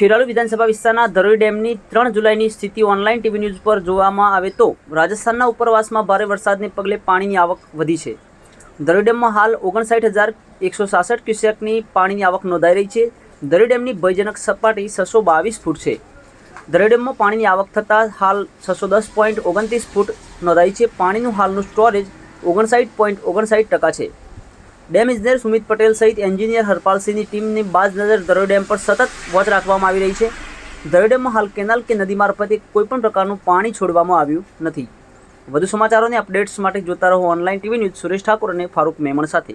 ખેરાલુ વિધાનસભા વિસ્તારના ધરોઈ ડેમની ત્રણ જુલાઈની સ્થિતિ ઓનલાઈન ટીવી ન્યૂઝ પર જોવામાં આવે તો રાજસ્થાનના ઉપરવાસમાં ભારે વરસાદને પગલે પાણીની આવક વધી છે. ધરોઈ ડેમમાં હાલ ઓગણસાઠ હજાર એકસો સાસઠ ક્યુસેકની પાણીની આવક નોંધાઈ રહી છે. ધરોઈ ડેમની ભયજનક સપાટી છસો બાવીસ ફૂટ છે. ધરોઈ ડેમમાં પાણીની આવક થતાં હાલ છસો દસ પોઈન્ટ ઓગણત્રીસ ફૂટ નોંધાઈ છે. પાણીનું હાલનું સ્ટોરેજ ઓગણસાઠ પોઈન્ટ ઓગણસાઠ ટકા છે. ડેમ ઇજનેર સુમિત પટેલ સહિત એન્જિનિયર હરપાલસિંહની ટીમની બાજ નજર ધરોઈ ડેમ પર સતત વોચ રાખવામાં આવી રહી છે. ધરોઈ ડેમમાં હાલ કેનાલ કે નદી મારફતે કોઈપણ પ્રકારનું પાણી છોડવામાં આવ્યું નથી. વધુ સમાચારોની અપડેટ્સ માટે જોતા રહો online TV news Suresh Thakor અને ફારૂક મેમણ સાથે.